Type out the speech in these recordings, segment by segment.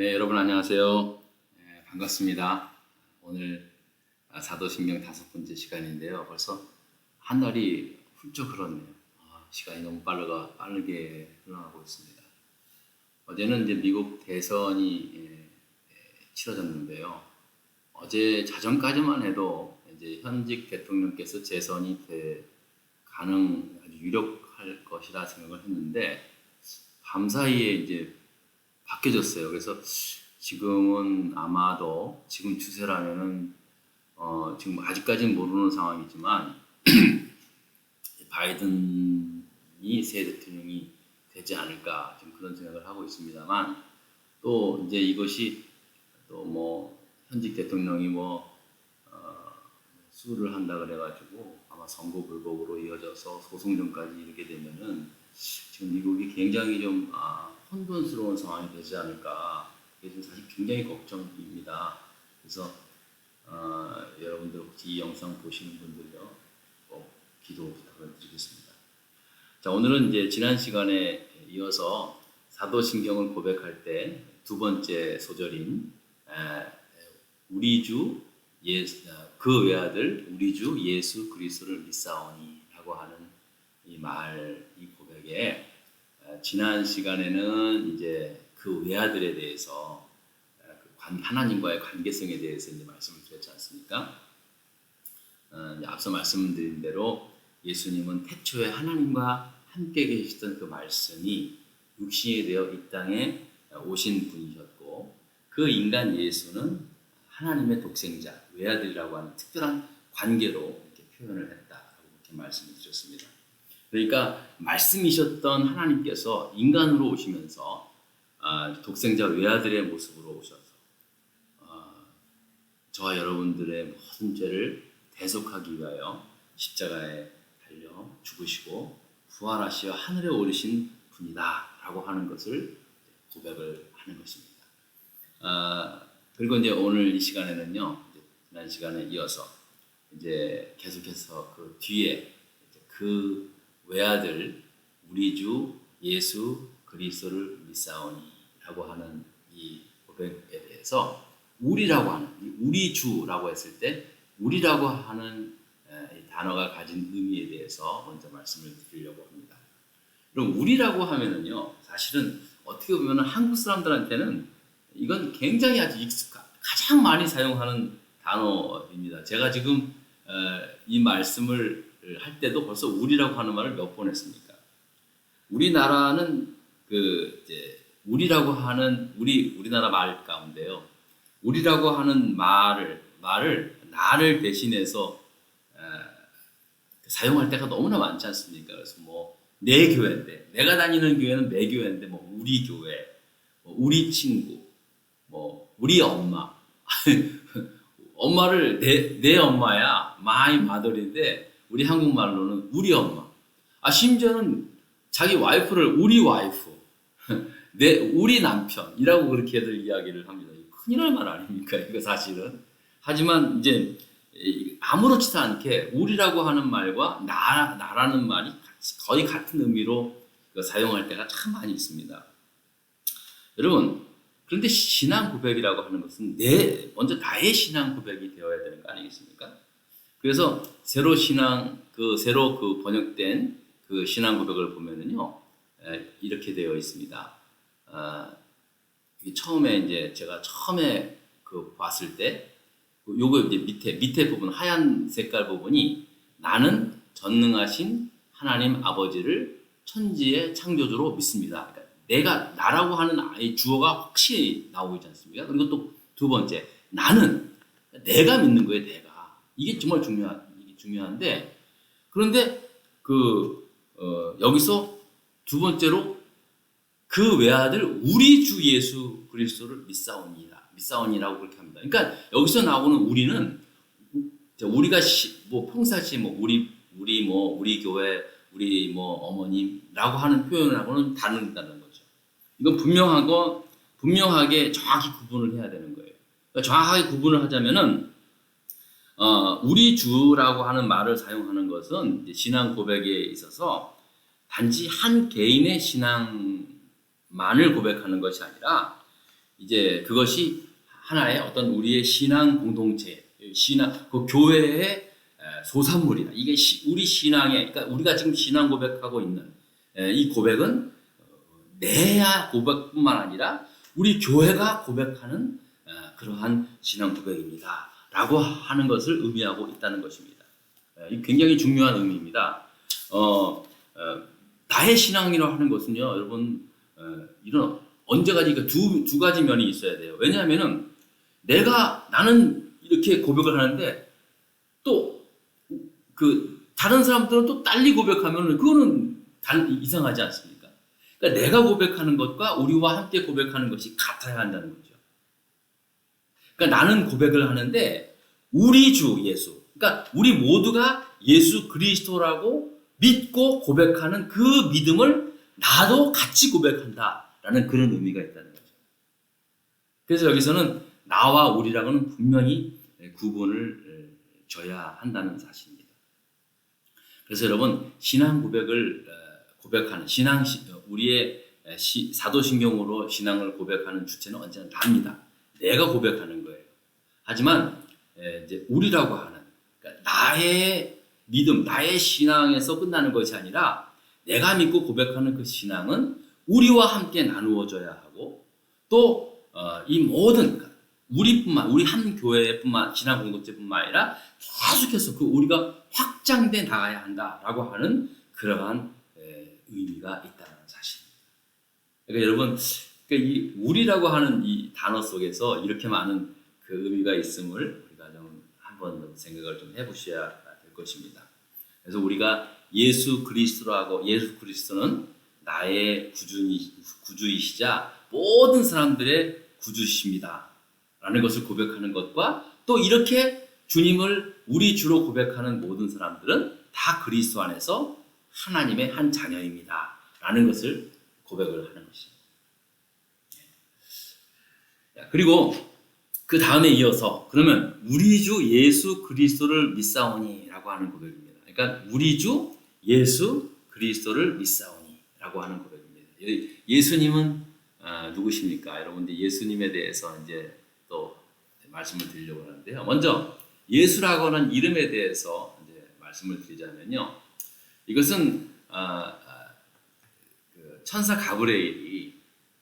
네, 여러분 안녕하세요. 네, 반갑습니다. 오늘 아, 사도신경 다섯 번째 시간인데요. 벌써 한 달이 훌쩍 흘렀네요. 아, 시간이 너무 빠르가 빠르게 흘러가고 있습니다. 어제는 이제 미국 대선이 예, 예, 치러졌는데요. 어제 자정까지만 해도 이제 현직 대통령께서 재선이 돼 가능 아주 유력할 것이라 생각을 했는데 밤 사이에 이제 바뀌어졌어요. 그래서 지금은 아마도 지금 추세라면은 어 지금 아직까지는 모르는 상황이지만 바이든이 새 대통령이 되지 않을까 지금 그런 생각을 하고 있습니다만 또 이제 이것이 또 뭐 현직 대통령이 뭐 어, 수를 한다 그래가지고 아마 선거 불복으로 이어져서 소송전까지 이르게 되면은 지금 미국이 굉장히 좀 아, 혼돈스러운 상황이 되지 않을까 이게 좀 사실 굉장히 걱정입니다. 그래서 어, 여러분들 혹시 이 영상 보시는 분들요 꼭 기도 부탁을 드리겠습니다. 자 오늘은 이제 지난 시간에 이어서 사도신경을 고백할 때 두 번째 소절인 에, 우리 주 예수 그 외아들 우리 주 예수 그리스도를 믿사오니라고 하는 이 말 이 고백에 어, 지난 시간에는 이제 그 외아들에 대해서 어, 그 관- 하나님과의 관계성에 대해서 이제 말씀을 드렸지 않습니까? 어, 앞서 말씀드린 대로 예수님은 태초에 하나님과 함께 계시던 그 말씀이 육신이 되어 이 땅에 오신 분이셨고 그 인간 예수는 하나님의 독생자 외아들이라고 하는 특별한 관계로 이렇게 표현을 했다라고 이렇게 말씀을 드렸습니다. 그러니까 말씀이셨던 하나님께서 인간으로 오시면서 아, 독생자 외아들의 모습으로 오셔서 아, 저와 여러분들의 모든 죄를 대속하기 위하여 십자가에 달려 죽으시고 부활하시어 하늘에 오르신 분이다라고 하는 것을 고백을 하는 것입니다. 아, 그리고 이제 오늘 이 시간에는요, 지난 시간에 이어서 이제 계속해서 그 뒤에 그 외아들 우리 주 예수 그리스도를 믿사오니라고 하는 이 고백에 대해서 우리라고 하는 이 우리 주라고 했을 때 우리라고 하는 에, 이 단어가 가진 의미에 대해서 먼저 말씀을 드리려고 합니다. 그럼 우리라고 하면은요 사실은 어떻게 보면 한국 사람들한테는 이건 굉장히 아주 익숙한 가장 많이 사용하는 단어입니다. 제가 지금 어, 이 말씀을 할 때도 벌써 우리라고 하는 말을 몇 번 했습니까? 우리나라는 그 이제 우리라고 하는 우리 우리나라 말 가운데요. 우리라고 하는 말을 말을 나를 대신해서 에, 사용할 때가 너무나 많지 않습니까? 그래서 뭐 내 교회인데 내가 다니는 교회는 내 교회인데 뭐 우리 교회, 뭐 우리 친구, 뭐 우리 엄마 엄마를 내, 내 엄마야 마이 마더인데 우리 한국말로는 우리 엄마. 아 심지어는 자기 와이프를 우리 와이프 내 우리 남편이라고 그렇게들 이야기를 합니다. 큰일 날 말 아닙니까 이거 사실은? 하지만 이제 이- 아무렇지도 않게 우리라고 하는 말과 나, 나라는 말이 거의 같은 의미로 그 사용할 때가 참 많이 있습니다. 여러분 그런데 신앙 고백이라고 하는 것은 내 먼저 나의 신앙 고백이 되어야 되는 거 아니겠습니까? 그래서 새로 신앙 그 새로 그 번역된 그 신앙 고백을 보면은요 에, 이렇게 되어 있습니다. 아, 처음에 이제 제가 처음에 그 봤을 때그 요거 이제 밑에 밑에 부분 하얀 색깔 부분이 나는 전능하신 하나님 아버지를 천지의 창조주로 믿습니다. 그러니까 내가 나라고 하는 아이 주어가 확실히 나오고 있지 않습니까? 그리고 또 두 번째 나는 내가 믿는 거예요. 내가 이게 정말 중요한 이게 중요한데 그런데 그 어, 여기서 두 번째로 그 외아들 우리 주 예수 그리스도를 믿사오니라 믿사오니라고 그렇게 합니다. 그러니까 여기서 나오는 우리는 자, 우리가 시, 뭐 평상시 뭐 우리 우리 뭐 우리 교회 우리 뭐 어머님라고 하는 표현하고는 다른다는 거죠. 이건 분명하고 분명하게 정확히 구분을 해야 되는 거예요. 그러니까 정확하게 구분을 하자면은 어, 우리 주라고 하는 말을 사용하는 것은 신앙 고백에 있어서 단지 한 개인의 신앙만을 고백하는 것이 아니라 이제 그것이 하나의 어떤 우리의 신앙 공동체, 신앙 그 교회의 에, 소산물이다. 이게 시- 우리 신앙의 그러니까 우리가 지금 신앙 고백하고 있는 에, 이 고백은 어, 내야 고백뿐만 아니라 우리 교회가 고백하는 어, 그러한 신앙 고백입니다. 라고 하는 것을 의미하고 있다는 것입니다. 에, 이 굉장히 중요한 의미입니다. 어, 어, 나의 신앙이라고 하는 것은요, 여러분 어, 이런 언제까지 그 두, 두 가지 면이 있어야 돼요. 왜냐하면은 내가 나는 이렇게 고백을 하는데 또 그 다른 사람들은 또 딸리 고백하면은 그거는 달, 이상하지 않습니까? 그러니까 내가 고백하는 것과 우리와 함께 고백하는 것이 같아야 한다는 거죠. 그러니까 나는 고백을 하는데 우리 주 예수, 그러니까 우리 모두가 예수 그리스도라고 믿고 고백하는 그 믿음을 나도 같이 고백한다라는 그런 의미가 있다는 거죠. 그래서 여기서는 나와 우리라고는 분명히 구분을 줘야 한다는 사실입니다. 그래서 여러분 신앙 고백을 어, 고백하는 신앙 시- 어, 우리의 시- 사도신경으로 신앙을 고백하는 주체는 언제나 나입니다. 내가 고백하는. 하지만 에, 이제 우리라고 하는 그러니까 나의 믿음, 나의 신앙에서 끝나는 것이 아니라 내가 믿고 고백하는 그 신앙은 우리와 함께 나누어져야 하고 또이 모든 우리뿐만 우리 한 교회뿐만 신앙 공동체뿐만 아니라 계속해서 그 우리가 확장돼 나가야 한다라고 하는 그러한 에, 의미가 있다는 사실입니다. 그러니까 여러분 그러니까 이 우리라고 하는 이 단어 속에서 이렇게 많은 그 의미가 있음을 우리가 좀 한번 생각을 좀 해보셔야 될 것입니다. 그래서 우리가 예수 그리스도라고 예수 그리스도는 나의 구주이, 구주이시자 모든 사람들의 구주십니다. 라는 것을 고백하는 것과 또 이렇게 주님을 우리 주로 고백하는 모든 사람들은 다 그리스도 안에서 하나님의 한 자녀입니다. 라는 것을 고백을 하는 것입니다. 자, 그리고 그 다음에 이어서 그러면 우리 주 예수 그리스도를 믿사오니라고 하는 고백입니다. 그러니까 우리 주 예수 그리스도를 믿사오니라고 하는 고백입니다. 예- 예수님은 아, 누구십니까? 여러분들 예수님에 대해서 이제 또 말씀을 드리려고 하는데요. 먼저 예수라고 하는 이름에 대해서 이제 말씀을 드리자면요. 이것은 아, 아, 그 천사 가브레일이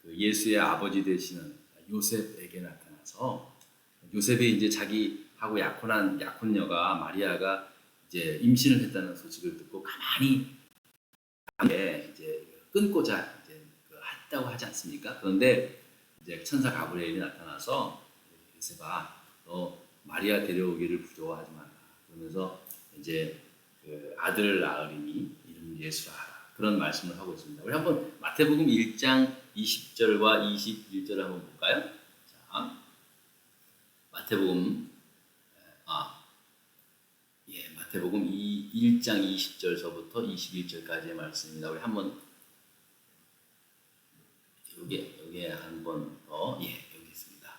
그 예수의 아버지 되시는 요셉에게 나타나서 요셉이 이제 자기하고 약혼한 약혼녀가 마리아가 이제 임신을 했다는 소식을 듣고 가만히 이제 끊고자 이제 그 했다고 하지 않습니까? 그런데 이제 천사 가브리엘이 나타나서 요셉아 너 마리아 데려오기를 부조하지 마라 그러면서 이제 그 아들을 낳으리니 이름 예수라 그런 말씀을 하고 있습니다. 우리 한번 마태복음 1장 20절과 21절을 한번 볼까요? 자, 마태복음 아 예, 마태복음 2, 1장 20절서부터 21절까지의 말씀입니다. 우리 한번 여기 여기 한번 더 예, 여기 있습니다.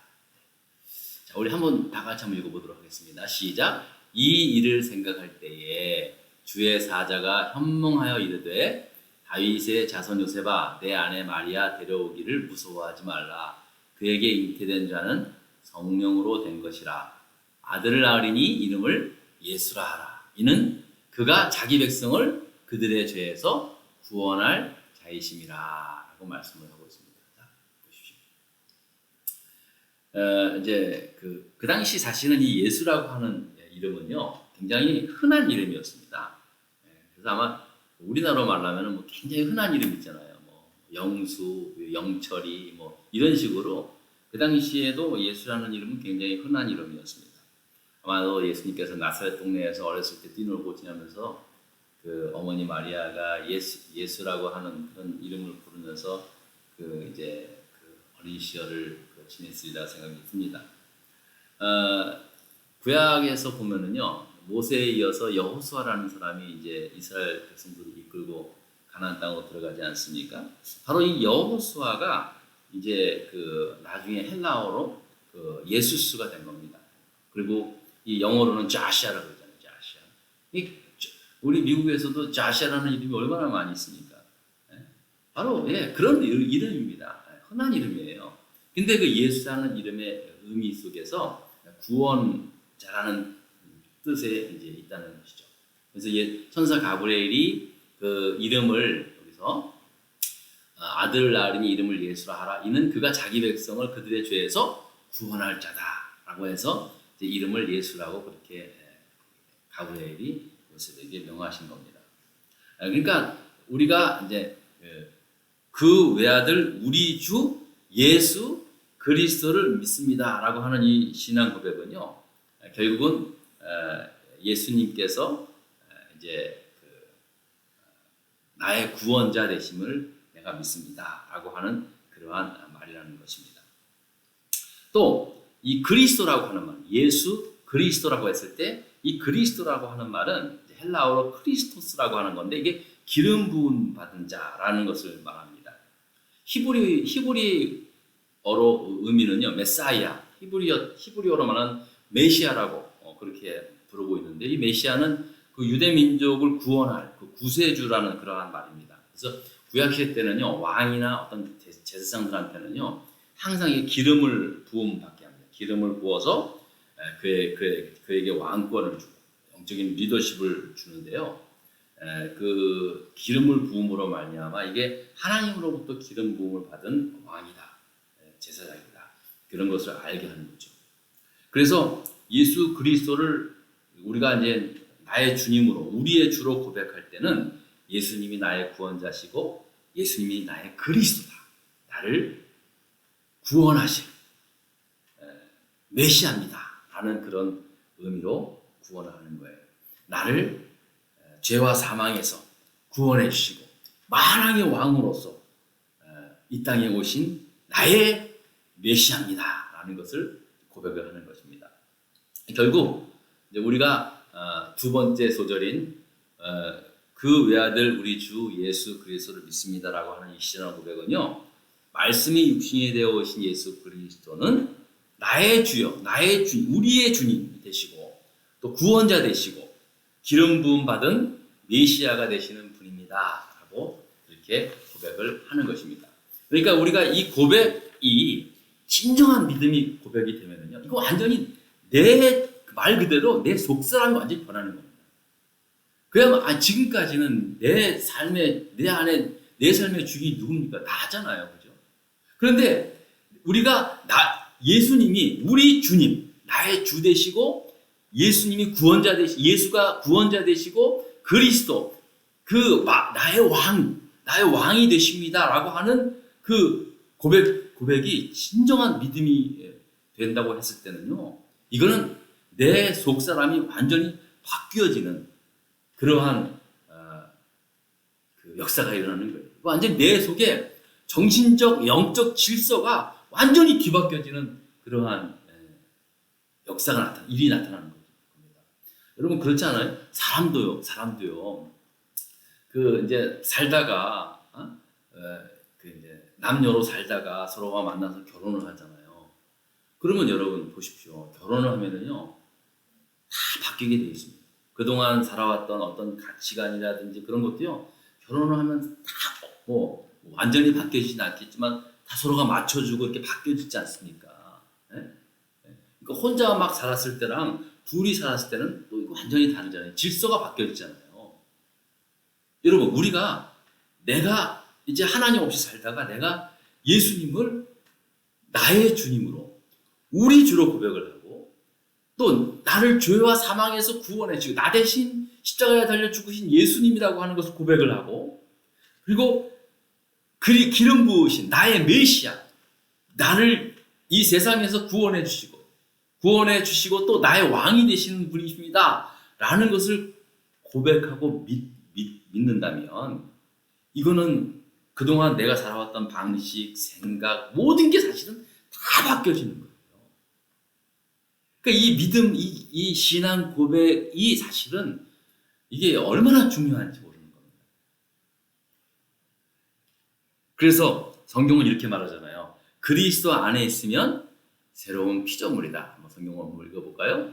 자, 우리 한번 다 같이 한번 읽어 보도록 하겠습니다. 시작. 이 일을 생각할 때에 주의 사자가 현몽하여 이르되 다윗의 자손 요셉아 내 아내 마리아 데려오기를 무서워하지 말라. 그에게 잉태된 자는 성령으로 된 것이라. 아들을 낳으리니 이름을 예수라 하라. 이는 그가 자기 백성을 그들의 죄에서 구원할 자이심이라라고 말씀을 하고 있습니다. 자, 보십시오. 어, 이제 그, 그 당시 사실은 이 예수라고 하는 이름은요 굉장히 흔한 이름이었습니다. 예, 그래서 아마 우리나라로 말하면 뭐 굉장히 흔한 이름 있잖아요. 뭐 영수, 영철이 뭐 이런 식으로 그 당시에도 예수라는 이름은 굉장히 흔한 이름이었습니다. 아마도 예수님께서 나사렛 동네에서 어렸을 때 뛰놀고 지나면서 그 어머니 마리아가 예수, 예수라고 하는 그런 이름을 부르면서 그 이제 그 어린 시절을 그 지냈으리라 생각이 듭니다. 어, 구약에서 보면은요 모세에 이어서 여호수아라는 사람이 이제 이스라엘 백성들을 이끌고 가나안 땅으로 들어가지 않습니까? 바로 이 여호수아가 이제 그 나중에 헬라어로 그 예수스가 된 겁니다. 그리고 이 영어로는 자시아라고 그러잖아요. 자시아. 이 우리 미국에서도 자시아라는 이름이 얼마나 많이 있습니까? 예? 바로 예, 그런 이름- 이름입니다. 예, 흔한 이름이에요. 근데 그 예수라는 이름의 의미 속에서 구원자라는 뜻에 이제 있다는 것이죠. 그래서 예, 천사 가브리엘이 그 이름을 여기서 어, 아들 낳으니 이름을 예수라 하라. 이는 그가 자기 백성을 그들의 죄에서 구원할 자다라고 해서 이름을 예수라고 그렇게 에, 가브리엘이 요셉에게 명하신 겁니다. 아, 그러니까 우리가 이제 그, 그 외아들 우리 주 예수 그리스도를 믿습니다라고 하는 이 신앙 고백은요 아, 결국은 어, 예수님께서 어, 이제 그 나의 구원자 되심을 내가 믿습니다 라고 하는 그러한 말이라는 것입니다. 또 이 그리스도라고 하는 말, 예수 그리스도라고 했을 때 이 그리스도라고 하는 말은 헬라어로 크리스토스라고 하는 건데 이게 기름 부음 받은 자라는 것을 말합니다. 히브리 히브리어로 의미는요 메사이아 히브리어 히브리어로 말하는 메시아라고 어, 그렇게 부르고 있는데 이 메시아는 그 유대 민족을 구원할 그 구세주라는 그러한 말입니다. 그래서 구약 시대 때는요 왕이나 어떤 제- 제사장들한테는요 항상 이 기름을 부음 받게 합니다. 기름을 부어서 에, 그의, 그의, 그에게 왕권을 주고 영적인 리더십을 주는데요. 에, 그 기름을 부음으로 말미암아 이게 하나님으로부터 기름 부음을 받은 왕이다, 에, 제사장이다 그런 것을 알게 하는 거죠. 그래서 예수 그리스도를 우리가 이제 나의 주님으로 우리의 주로 고백할 때는 예수님이 나의 구원자시고 예수님이 나의 그리스도다. 나를 구원하실 에, 메시아입니다. 라는 그런 의미로 구원을 하는 거예요. 나를 에, 죄와 사망에서 구원해 주시고 만왕의 왕으로서 에, 이 땅에 오신 나의 메시아입니다. 라는 것을 고백을 하는 것입니다. 결국 우리가 어, 두 번째 소절인 어, 그 외아들 우리 주 예수 그리스도를 믿습니다라고 하는 이 신앙 고백은요 말씀이 육신이 되어 오신 예수 그리스도는 나의 주여 나의 주 우리의 주님 되시고 또 구원자 되시고 기름 부음 받은 메시아가 되시는 분입니다라고 이렇게 고백을 하는 것입니다. 그러니까 우리가 이 고백이 진정한 믿음이 고백이 되면은요 이거 완전히 내 말 그대로 내 속사람이 완전히 변하는 겁니다. 그야말로 아, 지금까지는 내 삶의 내 안에 내 삶의 주인이 누굽니까? 나잖아요, 그죠? 그런데 우리가 나 예수님이 우리 주님, 나의 주 되시고 예수님이 구원자 되시 예수가 구원자 되시고 그리스도 그 마- 나의 왕, 나의 왕이 되십니다라고 하는 그 고백 고백이 진정한 믿음이 된다고 했을 때는요. 이거는 내 속 사람이 완전히 바뀌어지는 그러한 어, 그 역사가 일어나는 거예요. 완전 내 속에 정신적 영적 질서가 완전히 뒤바뀌어지는 그러한 에, 역사가 나타 일이 나타나는 겁니다. 여러분 그렇지 않아요? 사람도요, 사람도요. 그 이제 살다가 어? 에, 그 이제 남녀로 살다가 서로가 만나서 결혼을 하잖아요. 그러면 여러분 보십시오. 결혼을 하면은요 다 바뀌게 돼 있습니다. 그동안 살아왔던 어떤 가치관이라든지 그런 것도요, 결혼을 하면 다 뭐 완전히 바뀌어지진 않겠지만 다 서로가 맞춰주고 이렇게 바뀌어지지 않습니까? 예? 예. 그러니까 혼자 막 살았을 때랑 둘이 살았을 때는 또 완전히 다르잖아요. 질서가 바뀌어지잖아요. 여러분, 우리가 내가 이제 하나님 없이 살다가 내가 예수님을 나의 주님으로 우리 주로 고백을 하고 또 나를 죄와 사망에서 구원해 주고 나 대신 십자가에 달려 죽으신 예수님이라고 하는 것을 고백을 하고 그리고 그리 기름 부으신 나의 메시아 나를 이 세상에서 구원해 주시고 구원해 주시고 또 나의 왕이 되시는 분이십니다. 라는 것을 고백하고 믿, 믿, 믿는다면 이거는 그동안 내가 살아왔던 방식, 생각 모든 게 사실은 다 바뀌어지는 거예요. 그러니까 이 믿음, 이, 이 신앙 고백이 사실은 이게 얼마나 중요한지 모르는 겁니다. 그래서 성경은 이렇게 말하잖아요. 그리스도 안에 있으면 새로운 피조물이다. 한번 성경 한번 읽어볼까요?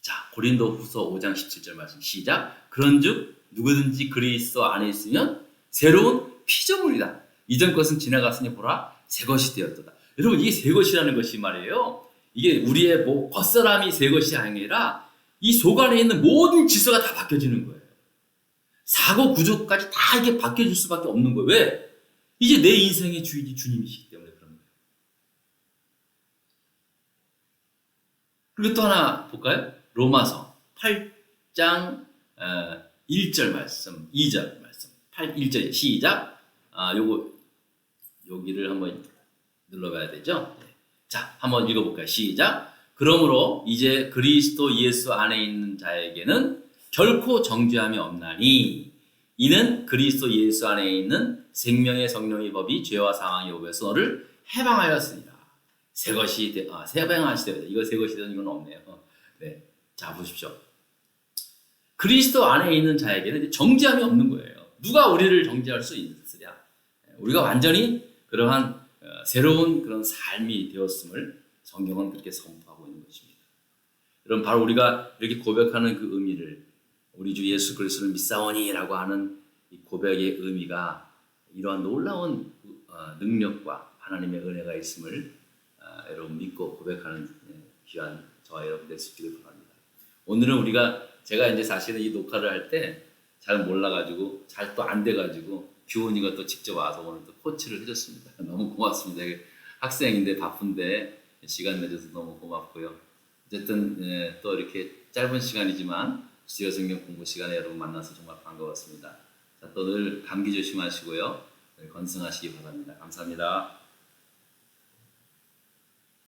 자, 고린도 후서 5장 17절 말씀 시작. 그런 즉 누구든지 그리스도 안에 있으면 새로운 피조물이다. 이전 것은 지나갔으니 보라 새 것이 되었도다. 여러분 이게 새 것이라는 것이 말이에요. 이게 우리의 뭐 겉사람이 새 것이 아니라 이 속 안에 있는 모든 질서가 다 바뀌어지는 거예요. 사고 구조까지 다 이게 바뀌어질 수밖에 없는 거예요. 왜? 이제 내 인생의 주인이 주님이시기 때문에 그런 거예요. 그리고 또 하나 볼까요? 로마서 8장 1절 말씀, 2절 말씀. 8, 1절 시작. 아, 요거 여기를 한번 눌러봐야 되죠. 네. 자, 한번 읽어볼까요? 시작. 그러므로 이제 그리스도 예수 안에 있는 자에게는 결코 정죄함이 없나니 이는 그리스도 예수 안에 있는 생명의 성령의 법이 죄와 사망의 법에서 너를 해방하였으니라. 새 것이 되, 아, 해방하시되 이거 새 것이 되는 이건 없네요. 네, 자 보십시오. 그리스도 안에 있는 자에게는 정죄함이 없는 거예요. 누가 우리를 정죄할 수 있으랴? 우리가 완전히 그러한 어, 새로운 그런 삶이 되었음을 성경은 그렇게 선포하고 있는 것입니다. 여러분 바로 우리가 이렇게 고백하는 그 의미를 우리 주 예수 그리스도를 믿사오니라고 하는 이 고백의 의미가 이러한 놀라운 어, 능력과 하나님의 은혜가 있음을 어, 여러분 믿고 고백하는 예, 귀한 저와 여러분 있기를 바랍니다. 오늘은 우리가 제가 이제 사실은 이 녹화를 할 때 잘 몰라가지고 잘 또 안 돼가지고 규훈이가 또 직접 와서 오늘 또 코치를 해줬습니다. 너무 고맙습니다. 학생인데 바쁜데 시간 내줘서 너무 고맙고요. 어쨌든 예, 또 이렇게 짧은 시간이지만 수요 성경 공부 시간에 여러분 만나서 정말 반가웠습니다. 자, 또 늘 감기 조심하시고요. 늘 건승하시기 바랍니다. 감사합니다.